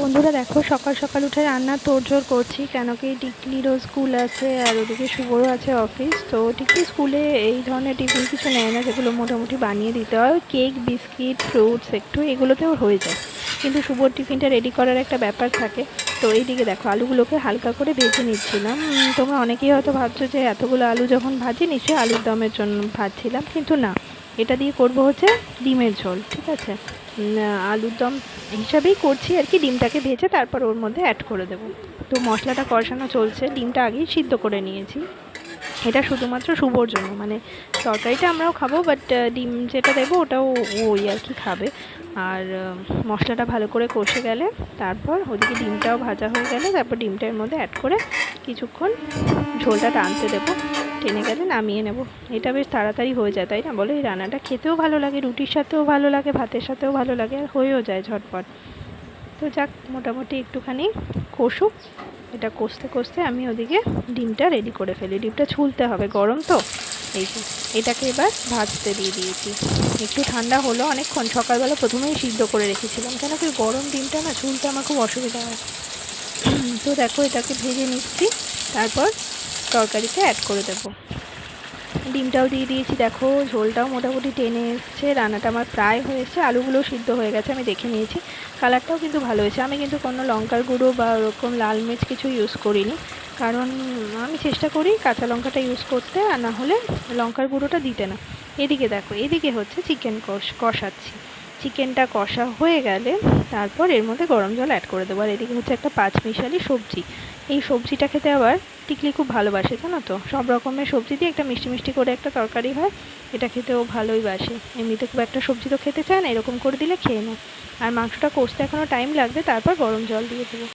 বন্ধুরা দেখো, সকাল সকাল উঠে রান্না তোড়জোড় করছি, কেন কি টিকলিরও স্কুল আছে আর ওদিকে শুভরও আছে অফিস, তো টিকলি স্কুলে এই ধরনের টিফিন কিছু নেয় না, যেগুলো মোটামুটি বানিয়ে দিতে হয়। কেক, বিস্কিট, ফ্রুটস একটু এগুলোতেও হয়ে যায়। কিন্তু শুভর টিফিনটা রেডি করার একটা ব্যাপার থাকে। তো এইদিকে দেখো, আলুগুলোকে হালকা করে ভেজে নিচ্ছিলাম। তোমরা অনেকেই হয়তো ভাবছ যে এতগুলো আলু যখন ভাজি নিশ্চয়ই আলুর দমের জন্য ভাজছিলাম, কিন্তু না। এটা দিয়ে করব হচ্ছে ডিমের ঝোল, ঠিক আছে? আলুর দম হিসাবেই করছি আর কি, ডিমটাকে ভেজে তারপর ওর মধ্যে অ্যাড করে দেবো। তো মশলাটা কষানো চলছে, ডিমটা আগেই সিদ্ধ করে নিয়েছি। এটা শুধুমাত্র শুভর জন্য মানে তরকারিটা আমরাও খাব বাট ডিম যেটা দেবো ওটাও ওই আর কি খাবে। আর মশলাটা ভালো করে কষে গেলে, তারপর ওদিকে ডিমটাও ভাজা হয়ে গেলে, তারপর ডিমটার মধ্যে অ্যাড করে কিছুক্ষণ ঝোলটা টানতে দেবো। টেনে গেলে নামিয়ে নেব। এটা বেশ তাড়াতাড়ি হয়ে যায়, তাই না? বলো, এই রান্নাটা খেতেও ভালো লাগে, রুটির সাথেও ভালো লাগে, ভাতের সাথেও ভালো লাগে, আর হয়েও যায় ঝটপট। তো যাক, মোটামুটি একটুখানি কষুক। এটা কষতে কষতে আমি ওদিকে ডিমটা রেডি করে ফেলি। ডিমটা ছুলতে হবে, গরম তো। এই যে, এটাকে এবার ভাজতে দিয়ে দিয়েছি। একটু ঠান্ডা হলো অনেকক্ষণ, সকালবেলা প্রথমেই সিদ্ধ করে রেখেছিলাম। কেন কি গরম ডিমটা না ছুলতে আমার খুব অসুবিধা হয়। তো দেখো এটাকে ভেজে নিচ্ছি। তারপর তরকারিতে অ্যাড করে দেবো। ডিমটাও দিয়ে দিয়েছি। দেখো ঝোলটাও মোটামুটি টেনে এসছে। রান্নাটা আমার প্রায় হয়ে এসছে আলুগুলোও সিদ্ধ হয়ে গেছে, আমি দেখে নিয়েছি। কালারটাও কিন্তু ভালো হয়েছে। আমি কিন্তু কোনো লঙ্কার গুঁড়ো বা ওরকম লাল মির্চ কিছু ইউজ করিনি। কারণ আমি চেষ্টা করি কাঁচা লঙ্কাটা ইউজ করতে, আর না হলে লঙ্কার গুঁড়োটা দিতে না। এদিকে দেখো, এদিকে হচ্ছে চিকেন কষ কষাচ্ছি। চিকেনটা কষা হয়ে গেলে তারপর এর মধ্যে গরম জল অ্যাড করে দেবো। আর এদিকে হচ্ছে একটা পাঁচ পাঁচমিশালি সবজি। এই সবজিটা খেতে আবার টিকলি খুব ভালোবাসে, জানো তো? সব রকমের সবজি দিয়ে একটা মিষ্টি মিষ্টি করে একটা তরকারি হয়, এটা খেতেও ভালোই বাসে। এমনিতে খুব একটা সবজি তো খেতে চায় না, এরকম করে দিলে খেয়ে নেয়। আর মাংসটা কষতে এখনও টাইম লাগবে, তারপর গরম জল দিয়ে দেবো।